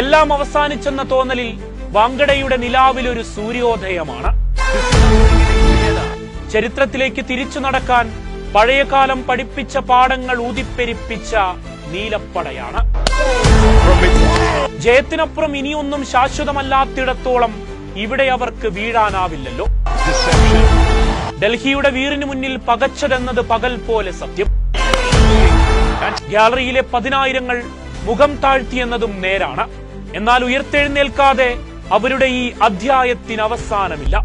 എല്ലാം അവസാനിച്ചെന്ന തോന്നലിൽ വാങ്കടയുടെ നിലാവിലൊരു സൂര്യോദയമാണ്. ചരിത്രത്തിലേക്ക് തിരിച്ചു നടക്കാൻ പഴയകാലം പഠിപ്പിച്ച പാഠങ്ങൾ ഊതിപ്പെരിപ്പിച്ച നീലപ്പടയാണ്. ജയത്തിനപ്പുറം ഇനിയൊന്നും ശാശ്വതമല്ലാത്തിടത്തോളം ഇവിടെ അവർക്ക് വീഴാനാവില്ലല്ലോ. ഡൽഹിയുടെ വീറിന് മുന്നിൽ പകച്ചതെന്നത് പകൽ പോലെ സത്യം. ഗ്യാലറിയിലെ പതിനായിരങ്ങൾ മുഖം താഴ്ത്തിയെന്നതും നേരാണ്. എന്നാൽ ഉയർത്തെഴുന്നേൽക്കാതെ അവരുടെ ഈ അധ്യായത്തിന് അവസാനമില്ല.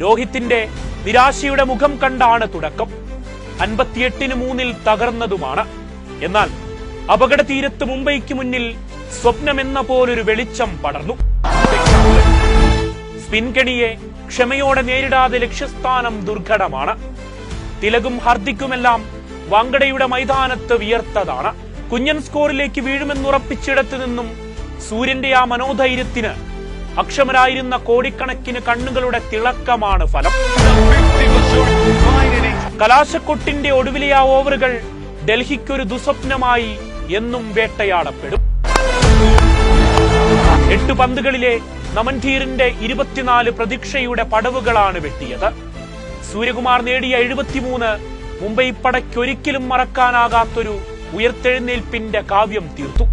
രോഹിത്തിന്റെ നിരാശയുടെ മുഖം കണ്ടാണ് തുടക്കം. അൻപത്തിയെട്ടിന് മൂന്നിൽ തകർന്നതുമാണ്. എന്നാൽ അപകട തീരത്ത് മുംബൈക്ക് മുന്നിൽ സ്വപ്നമെന്ന പോലൊരു വെളിച്ചം പടർന്നു. സ്പിൻ കെണിയെ ക്ഷമയോടെ നേരിടാതെ ലക്ഷ്യസ്ഥാനം ദുർഘടമാണ്. തിലകും ഹർദിക്കുമെല്ലാം വാങ്കടയുടെ മൈതാനത്ത് വിയർത്തതാണ്. കുഞ്ഞൻ സ്കോറിലേക്ക് വീഴുമെന്നുറപ്പിച്ചിടത്തു നിന്നും സൂര്യന്റെ ആ മനോധൈര്യത്തിന് അക്ഷമരായിരുന്ന കോടിക്കണക്കിന് കണ്ണുകളുടെ തിളക്കമാണ് ഫലം. കലാശക്കൊട്ടിന്റെ ഒടുവിലെ ആ ഓവറുകൾ ഡൽഹിക്കൊരു ദുസ്വപ്നമായി എന്നും വേട്ടയാടപ്പെടും. എട്ട് പന്തുകളിലെ നമൻധീറിന്റെ ഇരുപത്തിനാല് പ്രതീക്ഷയുടെ പടവുകളാണ് വെട്ടിയത്. സൂര്യകുമാർ നേടിയ എഴുപത്തിമൂന്ന് മുംബൈ പടയ്ക്കൊരിക്കലും മറക്കാനാകാത്തൊരു ഉയർത്തെഴുന്നേൽപ്പിന്റെ കാവ്യം തീർത്തു.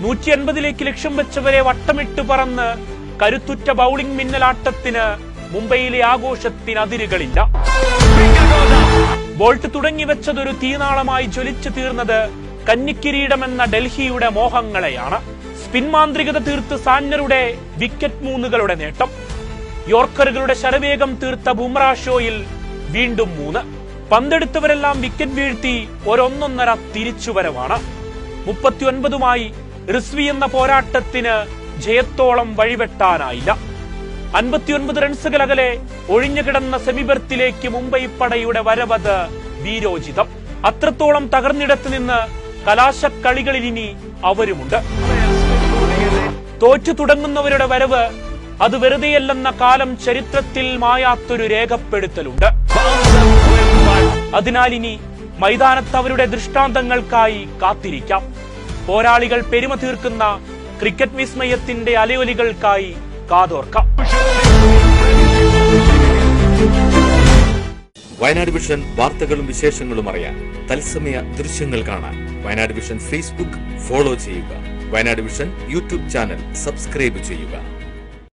നൂറ്റി അൻപതിലേക്ക് ലക്ഷ്യം വെച്ചവരെ വട്ടമിട്ട് പറന്ന് കരുത്തുറ്റ ബൌളിംഗ് മിന്നലാട്ടത്തിന് മുംബൈയിലെ ആഘോഷത്തിന് അതിരുകളില്ല ബോൾട്ട് തുടങ്ങി വെച്ചതൊരു തീനാളമായി ജ്വലിച്ചു തീർന്നത് കന്നിക്കിരീടമെന്ന ഡൽഹിയുടെ മോഹങ്ങളെയാണ്. സ്പിൻ മാന്ത്രികത തീർത്ത് സാന്നറുടെ വിക്കറ്റ് മൂന്നുകളുടെ നേട്ടം. യോർക്കറുകളുടെ ശരവേഗം തീർത്ത ബുംറ ഷോയിൽ വീണ്ടും മൂന്ന്. പന്തെടുത്തവരെല്ലാം വിക്കറ്റ് വീഴ്ത്തി ഒരൊന്നൊന്നര തിരിച്ചുവരവാണ്. മുപ്പത്തിയൊൻപതുമായി റിസ്വി എന്ന പോരാട്ടത്തിന് ജയത്തോളം വഴിവെട്ടാനായില്ല. അൻപത്തിയൊൻപത് റൺസുകളകലെ ഒഴിഞ്ഞുകിടന്ന സെമിബർത്തിലേക്ക് മുംബൈ പടയുടെ വരവത് വീരോചിതം. അത്രത്തോളം തകർന്നിടത്ത് നിന്ന് കലാശക്കളികളിൽ ഇനി അവരുമുണ്ട്. തോറ്റു തുടങ്ങുന്നവരുടെ വരവ് അത് വെറുതെയല്ലെന്ന കാലം ചരിത്രത്തിൽ മായാത്തൊരു രേഖപ്പെടുത്തലുണ്ട്. അതിനാൽ ഇനി മൈതാനത്ത് അവരുടെ ദൃഷ്ടാന്തങ്ങൾക്കായി കാത്തിരിക്കാം. പോരാളികൾ പെരുമ തീർക്കുന്ന ക്രിക്കറ്റ് വിസ്മയത്തിന്റെ അലയൊലികൾക്കായി കാതോർക്കാം. വയനാട് വിഷൻ വാർത്തകളും വിശേഷങ്ങളും അറിയാൻ തത്സമയ ദൃശ്യങ്ങൾ കാണാൻ വയനാട് വിഷൻ ഫേസ്ബുക്ക് ഫോളോ ചെയ്യുക. Wayanad vision YouTube channel subscribe ചെയ്യുക.